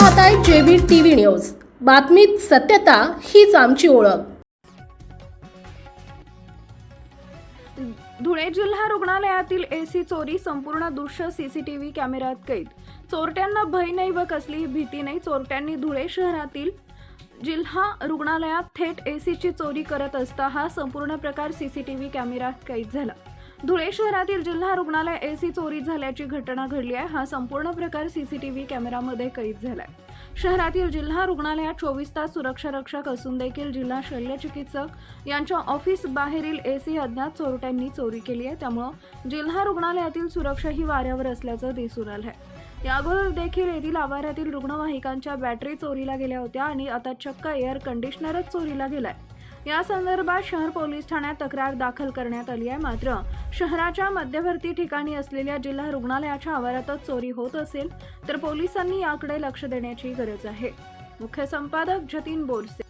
पाहताय JB TV news. बातमीत सत्यता हीच आमची ओळख. धुळे जिल्हा रुग्णालयातील एसी चोरी संपूर्ण दृश्य सीसीटीव्ही कॅमेऱ्यात कैद. चोरट्यांना भय नाही व कसलीही भीती नाही. चोरट्यांनी धुळे शहरातील जिल्हा रुग्णालयात थेट एसीची चोरी करत असता हा संपूर्ण प्रकार सीसीटीव्ही कॅमेऱ्यात कैद झाला. धुळे शहरातील जिल्हा रुग्णालय एसी चोरी झाल्याची घटना घडली आहे. हा संपूर्ण प्रकार सीसीटीव्ही कॅमेरामध्ये कैद झालाय. शहरातील जिल्हा रुग्णालयात चोवीस तास सुरक्षा रक्षक असून देखील जिल्हा शल्य चिकित्सक यांच्या ऑफिस बाहेरील एसी अज्ञात चोरट्यांनी चोरी केली आहे. त्यामुळं जिल्हा रुग्णालयातील सुरक्षा ही वाऱ्यावर असल्याचं दिसून आलं आहे या अगोदर देखील येथील आवारातील रुग्णवाहिकांच्या बॅटरी चोरीला गेल्या होत्या आणि आता चक्क एअर कंडिशनरच चोरीला गेलाय. या संदर्भात शहर पोलीस ठाण्यात तक्रार दाखल करण्यात आली आहे. मात्र शहराच्या मध्यवर्ती ठिकाणी असलेल्या जिल्हा रुग्णालयाच्या आवारातच चोरी होत असेल तर पोलिसांनी याकडे लक्ष देण्याची गरज आहे. मुख्य संपादक जतीन बोरसे